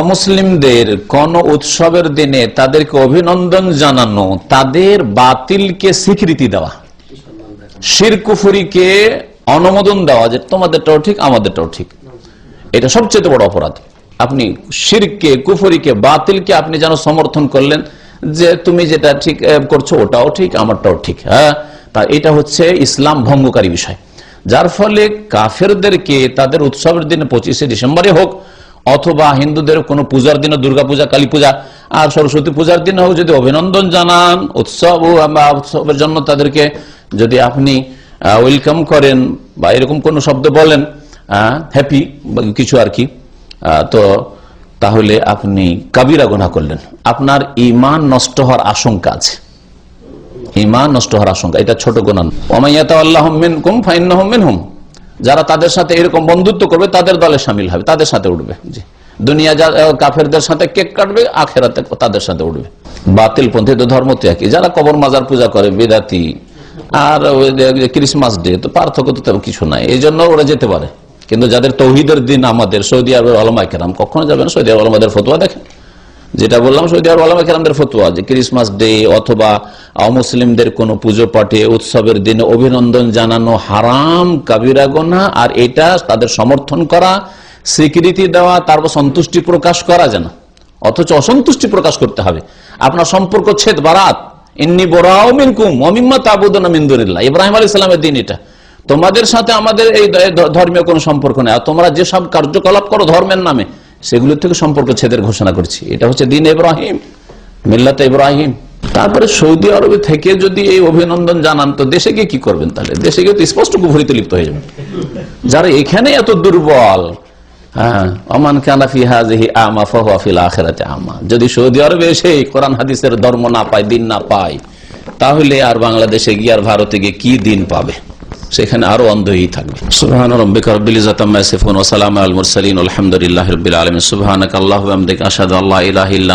অমুসলিমদের কোন উৎসবের দিনে তাদেরকে অভিনন্দন জানানো, তাদের বাতিলকে স্বীকৃতি দেওয়া। শির কুফুরিকে অনুমোদন দেওয়া যে তোমাদেরটাও ঠিক, আমাদেরটাও ঠিক। এটা সবচেয়ে বড় অপরাধ। আপনি শিরকে, কুফুরিকে, বাতিলকে আপনি যেন সমর্থন করলেন যে তুমি যেটা ঠিক করছ ওটাও ঠিক, আমারটাও ঠিক হ্যাঁ? তা এটা হচ্ছে ইসলাম ভঙ্গকারী বিষয়। যার ফলে কাফেরদেরকে তাদের উৎসবের দিনে পঁচিশে ডিসেম্বরে হোক অথবা হিন্দুদের কোনো পূজার দিনে দুর্গা পূজা, কালী পূজা আর সরস্বতী পূজার দিনে হোক, যদি অভিনন্দন জানান, উৎসব বা উৎসবের জন্য তাদেরকে যদি আপনি ওয়েলকাম করেন বা এরকম কোনো শব্দ বলেন হ্যাপি কিছু আর কি তো তাহলে আপনি কাবিরা গোনা করলেন। আপনার ইমান নষ্ট হওয়ার আশঙ্কা আছে। ইমান নষ্ট হওয়ার আশঙ্কা, এটা ছোট গোনা ওমাইয়াত আল্লাহ মিনকুম ফাইন্নাহুম মিনহুম। যারা তাদের সাথে এরকম বন্ধুত্ব করবে, তাদের দলে সামিল হবে, তাদের সাথে উঠবে, জি। দুনিয়া কাফেরদের সাথে কেক কাটবে, আখেরাতে তাদের সাথে উঠবে। বাতিল পন্থী তো ধর্ম তো একই যারা কবর মাজার পূজা করে বেদাতি আর ক্রিসমাস ডে তো পার্থক্য তো কিছু নাই এই জন্য ওরা যেতে পারে। কিন্তু যাদের তৌহিদের দিন আমাদের, সৌদি আরবের আলমাই কেরাম কখনো যাবেন সৌদি আরব আলমাদের ফতোয়া দেখেন। যেটা বললাম, সৌদি আরব আলমা কেরামদের ফতোয়া যে ক্রিসমাস ডে অথবা অমুসলিমদের কোনো পুজো পাঠে, উৎসবের দিনে অভিনন্দন জানানো হারাম কাবিরা গোনা, আর এটা তাদের সমর্থন করা, স্বীকৃতি দেওয়া, তারপর সন্তুষ্টি প্রকাশ করা যেন। অথচ অসন্তুষ্টি প্রকাশ করতে হবে। আপনার সম্পর্ক ছেদ বারাত। ইন্নি বরাও মিনকুম অমিম্মা তাবুদনা মিন্দুরিল্লাহ ইব্রাহিম আলী ইসলামের দিন এটা। তোমাদের সাথে আমাদের এই ধর্মীয় কোনো সম্পর্ক নেই। আর তোমরা যেসব কার্যকলাপ করো ধর্মের নামে সেগুলোর থেকে সম্পর্ক ছেদের ঘোষণা করছি। এটা হচ্ছে দিন ইব্রাহিম, মিল্লাত ইব্রাহিম। তারপরে সৌদি আরবে থেকে যদি এই অভিনন্দন জানান, তো দেশে গিয়ে কি করবেন তাহলে? দেশে গিয়ে তো স্পষ্ট কুফরিতে লিপ্ত হয়ে যাবেন। যারা এখানে এত দুর্বল হ্যাঁ অমান ফিল আখিরাতে আমা। যদি সৌদি আরবে এসে কোরআন হাদিসের ধর্ম না পায়, দিন না পায়, তাহলে আর বাংলাদেশে গিয়ে আর ভারতে গিয়ে কি দিন পাবে? সেখানে আরও অন্ধই থাকবে। সুবহান রব্বিকা রাব্বিল ইজ্জাতি আম্মা ইয়াসিফুন ওয়া সালামু আলাল মুরসালিন আলহামদুলিল্লাহি রাব্বিল আলামিন। সুবহানাকা আল্লাহুম্মা বিহামদিকা, আশহাদু আল্লা ইলাহা ইল্লা